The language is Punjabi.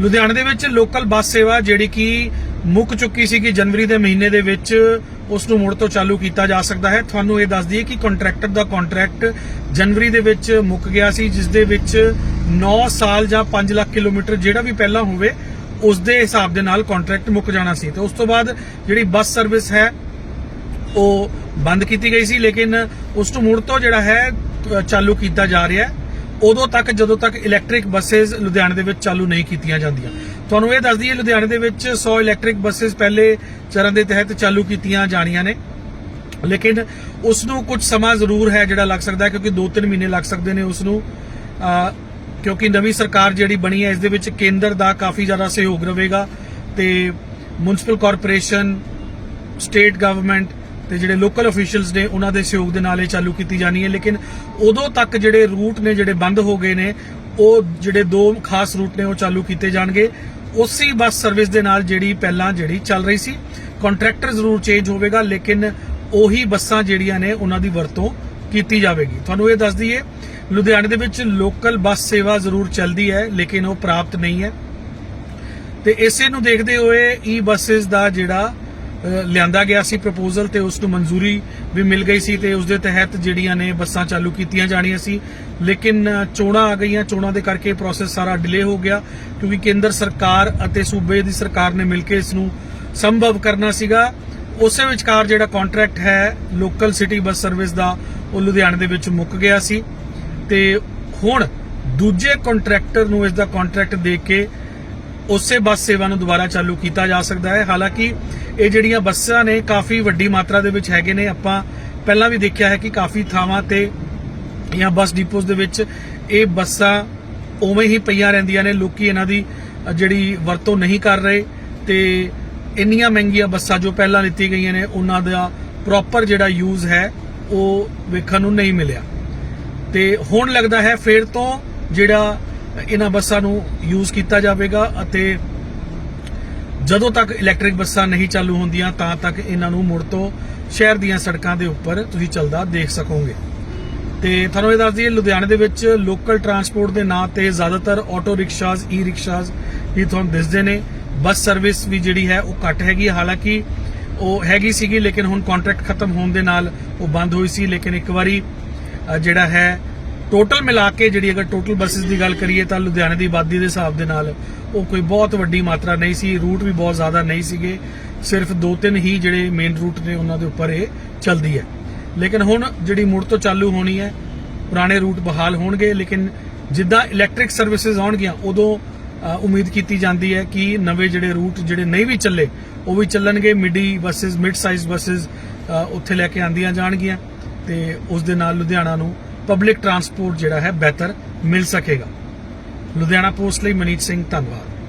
ਲੁਧਿਆਣਾ ਦੇ ਵਿੱਚ ਲੋਕਲ ਬੱਸ ਸੇਵਾ ਜਿਹੜੀ ਕਿ ਮੁੱਕ ਚੁੱਕੀ ਸੀ ਕਿ ਜਨਵਰੀ ਦੇ ਮਹੀਨੇ ਦੇ ਵਿੱਚ ਉਸ ਨੂੰ ਮੁੜ ਤੋਂ ਚਾਲੂ ਕੀਤਾ ਜਾ ਸਕਦਾ ਹੈ। ਤੁਹਾਨੂੰ ਇਹ ਦੱਸ ਦਈਏ ਕਿ ਕੰਟਰੈਕਟਰ ਦਾ ਕੰਟਰੈਕਟ ਜਨਵਰੀ ਦੇ ਵਿੱਚ ਮੁੱਕ ਗਿਆ ਸੀ, ਜਿਸ ਦੇ ਵਿੱਚ 9 ਸਾਲ ਜਾਂ 5 ਲੱਖ ਕਿਲੋਮੀਟਰ ਜਿਹੜਾ ਵੀ ਪਹਿਲਾਂ ਹੋਵੇ, ਉਸ ਦੇ ਹਿਸਾਬ ਦੇ ਨਾਲ ਕੰਟਰੈਕਟ ਮੁੱਕ ਜਾਣਾ ਸੀ। ਤੇ ਉਸ ਤੋਂ ਬਾਅਦ ਜਿਹੜੀ ਬੱਸ ਸਰਵਿਸ ਹੈ, ਉਹ ਬੰਦ ਕੀਤੀ ਗਈ ਸੀ, ਲੇਕਿਨ ਉਸ ਨੂੰ ਮੁੜ ਤੋਂ ਜਿਹੜਾ ਹੈ ਚਾਲੂ ਕੀਤਾ ਜਾ ਰਿਹਾ ਹੈ। ਉਦੋਂ ਤੱਕ, ਜਦੋਂ ਤੱਕ ਇਲੈਕਟ੍ਰਿਕ ਬੱਸਸ ਲੁਧਿਆਣੇ ਦੇ ਵਿੱਚ ਚਾਲੂ ਨਹੀਂ ਕੀਤੀਆਂ ਜਾਂਦੀਆਂ। ਤੁਹਾਨੂੰ ਇਹ ਦੱਸ ਦਈਏ, ਲੁਧਿਆਣੇ ਦੇ ਵਿੱਚ 100 ਇਲੈਕਟ੍ਰਿਕ ਬੱਸਸ ਪਹਿਲੇ ਚਰਨ ਦੇ ਤਹਿਤ ਚਾਲੂ ਕੀਤੀਆਂ ਜਾਣੀਆਂ ਨੇ। ਲੇਕਿਨ ਉਸ ਨੂੰ ਕੁਝ ਸਮਾਂ ਜ਼ਰੂਰ ਹੈ ਜਿਹੜਾ ਲੱਗ ਸਕਦਾ ਹੈ, ਕਿਉਂਕਿ 2-3 ਮਹੀਨੇ ਲੱਗ ਸਕਦੇ ਨੇ ਉਸ ਨੂੰ ਕਿਉਂਕਿ ਨਵੀਂ ਸਰਕਾਰ ਜਿਹੜੀ ਬਣੀ ਹੈ, ਇਸ ਦੇ ਵਿੱਚ ਕੇਂਦਰ ਦਾ ਕਾਫੀ ਜ਼ਿਆਦਾ ਸਹਿਯੋਗ ਰਹੇਗਾ ਤੇ ਮਿਊਨਿਸਪਲ ਕਾਰਪੋਰੇਸ਼ਨ, ਸਟੇਟ ਗਵਰਨਮੈਂਟ ਤੇ ਜਿਹੜੇ ਲੋਕਲ ਅਫੀਸ਼ੀਅਲਸ ਨੇ, ਉਹਨਾਂ ਦੇ ਸਹਿਯੋਗ ਦੇ ਨਾਲ ਇਹ ਚਾਲੂ ਕੀਤੀ ਜਾਣੀ ਹੈ। ਲੇਕਿਨ ਉਦੋਂ ਤੱਕ ਜਿਹੜੇ ਰੂਟ ਨੇ, ਜਿਹੜੇ ਬੰਦ ਹੋ ਗਏ ਨੇ, ਉਹ ਜਿਹੜੇ ਦੋ ਖਾਸ ਰੂਟ ਨੇ, ਉਹ ਚਾਲੂ ਕੀਤੇ ਜਾਣਗੇ। ਉਸੇ ਬੱਸ ਸਰਵਿਸ ਦੇ ਨਾਲ ਜਿਹੜੀ ਪਹਿਲਾਂ ਜਿਹੜੀ ਚੱਲ ਰਹੀ ਸੀ ਕੰਟਰੈਕਟਰ ਜ਼ਰੂਰ ਚੇਂਜ ਹੋਵੇਗਾ, ਲੇਕਿਨ ਉਹੀ ਬੱਸਾਂ ਜਿਹੜੀਆਂ ਨੇ, ਉਹਨਾਂ ਦੀ ਵਰਤੋਂ ਕੀਤੀ ਜਾਵੇਗੀ। ਤੁਹਾਨੂੰ ਇਹ ਦੱਸ ਦਈਏ, ਲੁਧਿਆਣੇ ਦੇ ਵਿੱਚ ਲੋਕਲ ਬੱਸ ਸੇਵਾ ਜ਼ਰੂਰ ਚੱਲਦੀ ਹੈ, ਲੇਕਿਨ ਉਹ ਪ੍ਰਾਪਤ ਨਹੀਂ ਹੈ। ਤੇ ਇਸੇ ਨੂੰ ਦੇਖਦੇ ਹੋਏ ਈ ਬੱਸਸ ਦਾ ਜਿਹੜਾ ਲਿਆਂਦਾ ਗਿਆ ਸੀ ਪ੍ਰਪੋਜ਼ਲ ਤੇ ਉਸ ਨੂੰ ਮਨਜ਼ੂਰੀ ਵੀ ਮਿਲ ਗਈ ਸੀ ਤੇ ਉਸ ਦੇ ਤਹਿਤ ਜਿਹੜੀਆਂ ਨੇ ਬੱਸਾਂ ਚਾਲੂ ਕੀਤੀਆਂ ਜਾਣੀਆਂ ਸੀ। ਲੇਕਿਨ ਚੋਣਾਂ ਆ ਗਈਆਂ। ਚੋਣਾਂ ਦੇ ਕਰਕੇ ਪ੍ਰੋਸੈਸ ਸਾਰਾ ਡਿਲੇ ਹੋ ਗਿਆ ਕਿਉਂਕਿ ਕੇਂਦਰ ਸਰਕਾਰ ਅਤੇ ਸੂਬੇ ਦੀ ਸਰਕਾਰ ਨੇ ਮਿਲ ਕੇ ਇਸ ਨੂੰ ਸੰਭਵ ਕਰਨਾ ਸੀਗਾ। ਉਸੇ ਵਿਚਕਾਰ ਜਿਹੜਾ ਕੰਟਰੈਕਟ ਹੈ ਲੋਕਲ ਸਿਟੀ ਬੱਸ ਸਰਵਿਸ ਦਾ, ਉਹ ਲੁਧਿਆਣੇ ਦੇ ਵਿੱਚ ਮੁੱਕ ਗਿਆ ਸੀ। ਤੇ ਹੁਣ ਦੂਜੇ ਕੰਟਰੈਕਟਰ ਨੂੰ ਇਸ ਦਾ ਕੰਟਰੈਕਟ ਦੇ ਕੇ ਉਸੇ ਬੱਸ ਸੇਵਾ ਨੂੰ ਦੁਬਾਰਾ ਚਾਲੂ ਕੀਤਾ ਜਾ ਸਕਦਾ ਹੈ। ਹਾਲਾਂਕਿ ਇਹ ਜਿਹੜੀਆਂ ਬੱਸਾਂ ਨੇ ਕਾਫੀ ਵੱਡੀ ਮਾਤਰਾ ਦੇ ਵਿੱਚ ਹੈਗੇ ਨੇ। ਆਪਾਂ ਪਹਿਲਾਂ ਵੀ ਦੇਖਿਆ ਹੈ ਕਿ ਕਾਫੀ ਥਾਵਾਂ ਤੇ ਜਾਂ ਬੱਸ ਡਿਪੋਸ ਦੇ ਵਿੱਚ ਇਹ ਬੱਸਾਂ ਉਵੇਂ ਹੀ ਪਈਆਂ ਰਹਿੰਦੀਆਂ ਨੇ। ਲੋਕੀ ਇਹਨਾਂ ਦੀ ਜਿਹੜੀ ਵਰਤੋਂ ਨਹੀਂ ਕਰ ਰਹੇ ਤੇ ਇੰਨੀਆਂ ਮਹਿੰਗੀਆਂ ਬੱਸਾਂ ਜੋ ਪਹਿਲਾਂ ਲਿੱਤੀ ਗਈਆਂ ਨੇ, ਉਹਨਾਂ ਦਾ ਪ੍ਰੋਪਰ ਜਿਹੜਾ ਯੂਜ਼ ਹੈ, ਉਹ ਵੇਖਣ ਨੂੰ ਨਹੀਂ ਮਿਲਿਆ। ਤੇ ਹੁਣ ਲੱਗਦਾ ਹੈ ਫਿਰ ਤੋਂ ਜਿਹੜਾ ਇਹਨਾਂ ਬੱਸਾਂ ਨੂੰ ਯੂਜ਼ ਕੀਤਾ ਜਾਵੇਗਾ ਅਤੇ ਜਦੋਂ ਤੱਕ ਇਲੈਕਟ੍ਰਿਕ ਬੱਸਾਂ ਨਹੀਂ ਚਾਲੂ ਹੁੰਦੀਆਂ, ਤਾਂ ਤੱਕ ਇਹਨਾਂ ਨੂੰ ਮੁੜ ਤੋਂ ਸ਼ਹਿਰ ਦੀਆਂ ਸੜਕਾਂ ਦੇ ਉੱਪਰ ਤੁਸੀਂ ਚੱਲਦਾ ਦੇਖ ਸਕੋਗੇ। ਤੇ ਤੁਹਾਨੂੰ ਇਹ ਦੱਸ ਦਈਏ, ਲੁਧਿਆਣੇ ਦੇ ਵਿੱਚ ਲੋਕਲ ਟਰਾਂਸਪੋਰਟ ਦੇ ਨਾਂ ਤੇ ਜ਼ਿਆਦਾਤਰ ਆਟੋ ਰਿਕਸ਼ਾਜ਼ ਈ ਰਿਕਸ਼ਾਜ਼ ਵੀ ਤੁਹਾਨੂੰ ਦਿਸਦੇ ਨੇ। ਬੱਸ ਸਰਵਿਸ ਵੀ ਜਿਹੜੀ ਹੈ, ਉਹ ਘੱਟ ਹੈਗੀ ਹਾਲਾਂਕਿ ਉਹ ਹੈਗੀ ਸੀਗੀ, ਲੇਕਿਨ ਹੁਣ ਕੰਟਰੈਕਟ ਖਤਮ ਹੋਣ ਦੇ ਨਾਲ ਉਹ ਬੰਦ ਹੋਈ ਸੀ। ਲੇਕਿਨ ਇੱਕ ਵਾਰੀ ਜਿਹੜਾ ਹੈ ਟੋਟਲ ਮਿਲਾ ਕੇ ਜਿਹੜੀ ਅਗਰ ਟੋਟਲ ਬੱਸਸ ਦੀ ਗੱਲ ਕਰੀਏ ਤਾਂ ਲੁਧਿਆਣੇ ਦੀ ਆਬਾਦੀ ਦੇ ਹਿਸਾਬ ਦੇ ਨਾਲ ਉਹ ਕੋਈ ਬਹੁਤ ਵੱਡੀ ਮਾਤਰਾ ਨਹੀਂ ਸੀ ਰੂਟ ਵੀ ਬਹੁਤ ਜ਼ਿਆਦਾ ਨਹੀਂ ਸੀਗੇ। ਸਿਰਫ ਦੋ ਤਿੰਨ ਹੀ ਜਿਹੜੇ ਮੇਨ ਰੂਟ ਨੇ ਉਹਨਾਂ ਦੇ ਉੱਪਰ ਇਹ ਚੱਲਦੀ ਹੈ। ਲੇਕਿਨ ਹੁਣ ਜਿਹੜੀ ਮੁੜ ਤੋਂ ਚਾਲੂ ਹੋਣੀ ਹੈ, ਪੁਰਾਣੇ ਰੂਟ ਬਹਾਲ ਹੋਣਗੇ, ਲੇਕਿਨ ਜਿੱਦਾਂ ਇਲੈਕਟ੍ਰਿਕ ਸਰਵਿਸਿਜ਼ ਆਉਣਗੀਆਂ, ਉਦੋਂ ਉਮੀਦ ਕੀਤੀ ਜਾਂਦੀ ਹੈ ਕਿ ਨਵੇਂ ਜਿਹੜੇ ਰੂਟ ਜਿਹੜੇ ਨਹੀਂ ਵੀ ਚੱਲੇ, ਉਹ ਵੀ ਚੱਲਣਗੇ। Midi buses mid size buses ਉੱਥੇ ਲੈ ਕੇ ਆਂਦੀਆਂ ਜਾਣਗੀਆਂ ਤੇ ਉਸ ਦੇ ਨਾਲ ਲੁਧਿਆਣਾ ਨੂੰ ਪਬਲਿਕ ਟਰਾਂਸਪੋਰਟ ਜਿਹੜਾ ਹੈ ਬਿਹਤਰ ਮਿਲ ਸਕੇਗਾ। ਲੁਧਿਆਣਾ ਪੋਸਟ ਲਈ ਮਨੀਤ ਸਿੰਘ ਧੰਨਵਾਦ।